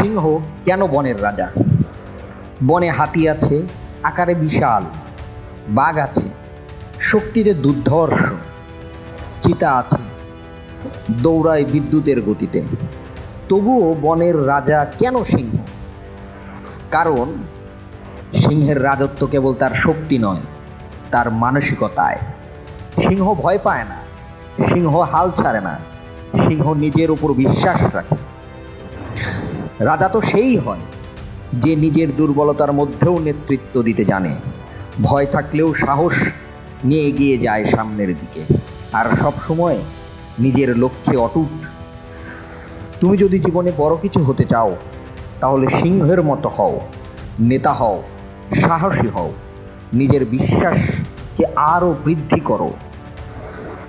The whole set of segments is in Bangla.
সিংহ কেন বনের রাজা? বনে হাতি আছে, আকারে বিশাল, বাঘ আছে, শক্তিতে দুর্ধর্ষ, চিতা আছে, দৌড়ায় বিদ্যুতের গতিতে। তবুও বনের রাজা কেন সিংহ? কারণ সিংহের রাজত্ব কেবল তার শক্তি নয়, তার মানসিকতায়। সিংহ ভয় পায় না, সিংহ হাল ছাড়ে না, সিংহ নিজের উপর বিশ্বাস রাখে। রাজা তো সেই হয়, যে নিজের দুর্বলতার মধ্যেও নেতৃত্ব দিতে জানে। ভয় থাকলেও সাহস নিয়ে এগিয়ে যায় সামনের দিকে। আর সব সময় নিজের লক্ষ্যে অটুট। তুমি যদি জীবনে বড় কিছু হতে চাও, তাহলে সিংহের মতো হও, নেতা হও, সাহসী হও, নিজের বিশ্বাসকে আরও বৃদ্ধি করো।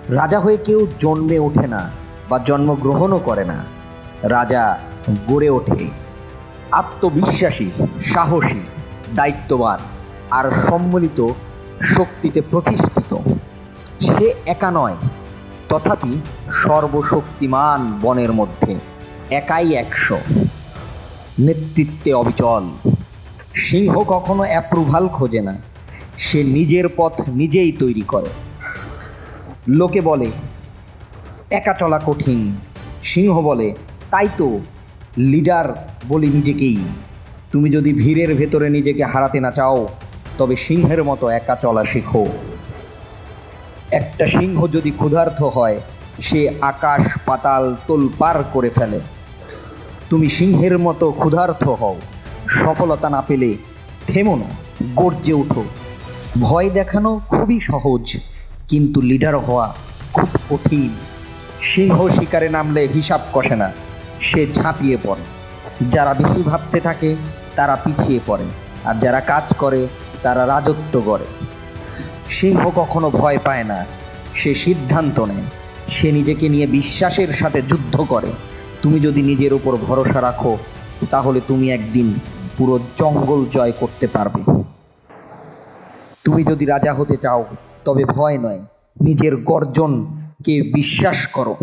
রাজা হয়ে কেউ জন্মে ওঠে না বা জন্মগ্রহণও করে না। রাজা গড়ে ওঠে। আত্মবিশ্বাসী, সাহসী, দায়িত্ববান আর সম্মিলিত শক্তিতে প্রতিষ্ঠিত। সে একা নয়, তথাপি সর্বশক্তিমান বনের মধ্যে একাই একশো। নেতৃত্বে অবিচল। সিংহ কখনো অ্যাপ্রুভাল খোঁজে না। সে নিজের পথ নিজেই তৈরি করে। লোকে বলে, একা চলা কঠিন। সিংহ বলে, তাই তো লিডার বলি নিজেকেই। তুমি যদি ভিড়ের ভেতরে নিজেকে হারাতে না চাও, তবে সিংহের মতো একা চলা শেখো। একটা সিংহ যদি ক্ষুধার্ত হয়, সে আকাশ পাতাল তোলপার করে ফেলে। তুমি সিংহের মতো ক্ষুধার্থ হও, সফলতা না পেলে থেমো না, গর্জে ওঠো। ভয় দেখানো খুবই সহজ, কিন্তু লিডার হওয়া খুব কঠিন। সিংহ শিকারে নামলে হিসাব কষে না। সে ঝাঁপিয়ে পড়ে। যারা বেশি ভাবতে থাকে, তারা পিছিয়ে পড়ে। আর যারা কাজ করে, তারা রাজত্ব করে। সিংহ কখনো ভয় পায় না। সে সিদ্ধান্ত নেয়। সে নিজেকে নিয়ে বিশ্বাসের সাথে যুদ্ধ করে। তুমি যদি নিজের উপর ভরসা রাখো, তাহলে তুমি একদিন পুরো জঙ্গল জয় করতে পারবে। তুমি যদি রাজা হতে চাও, তবে ভয় নয়। নিজের গর্জনকে বিশ্বাস করো।